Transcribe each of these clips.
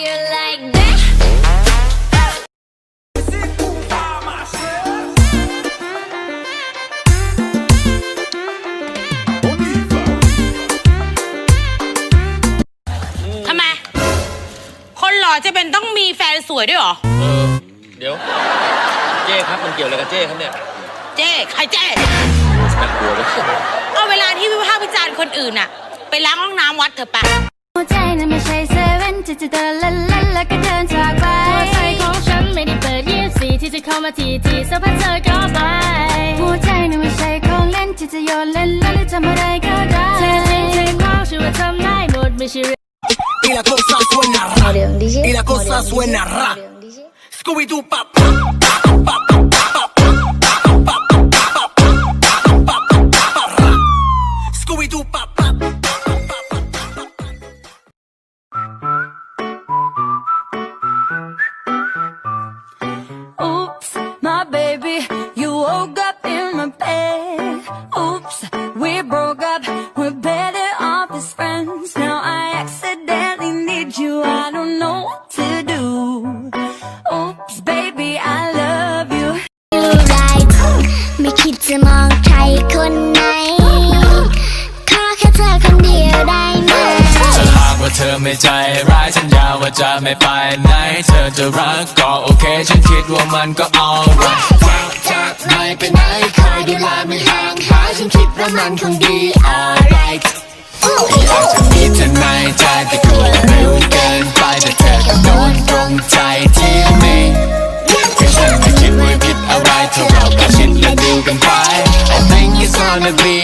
you like that? ทำไม คนหล่อจะเป็นต้องมีแฟนสวยด้วยเหรอ เออเดี๋ยว เจ้ครับมันเกี่ยวอะไรกับเจ้ครับเนี่ยเจ๊ใครเจ๊น่ากลัวเลยเอาเวลาที่วิพากษ์วิจารณ์คนอื่นน่ะ ไปล้างห้องน้ำวัดเถอะปะ ที่จะเดินเล่นเล่นแล้วก็เดินจากไปหัวใจของฉันไม่ได้เปิดยี่สี่ที่จะเข้ามาทีทีสักพักเธอก็ไปหัวใจนั้นไม่ใช่ของเล่นที่จะโยนเล่นเล่นหรือทำอะไรก็ได้เธอจริงเธอความชัวร์ทำได้หมดไม่ใช่ Y la cosa suena ra. Y la cosa suena ra. Scooby Doo เธอไม่ใจร้ายสัญญาว่าจะไม่ไปไหน เธอจะรักก็โอเค ฉันคิดว่ามันก็ alright จากจากไหนไปไหนคอยดูแลไม่ห่างหายฉันคิดว่ามันคงดี alright อยากจะมีเธอในใจแต่กลัวเร็วเกินไปแต่เธอก็โดนตรงใจที่มีแค่ฉันไม่คิดว่าผิดอะไรถ้าเราก็ชิดและดูกันไป I think it's gonna be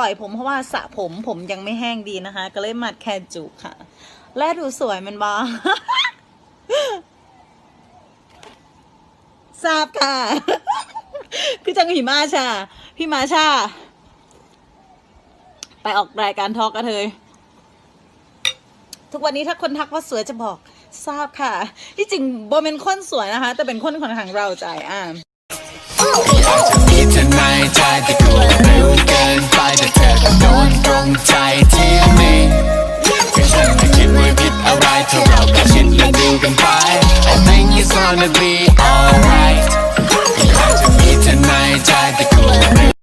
ล่อยผมเพราะว่าสระผมผมยังไม่แห้งดีนะคะ ก็เลยมัดแคจุกค่ะ และดูสวยมันบาทราบค่ะ คือจังหิมาชา พี่มาชา ไปออกรายการทอกกระเทย ทุกวันนี้ถ้าคนทักว่าสวยจะบอกทราบค่ะ ที่จริงโบเป็นคนสวยนะคะ แต่เป็นคนค่อนข้างเราใจอ่า ในใจแต่กลัวเร็วเกินไปแต่เธอโดนตรงใจที่มีแค่ฉันไม่คิดว่าผิดอะไรถ้าเราก็ชิดและดูกันไป I think it's gonna be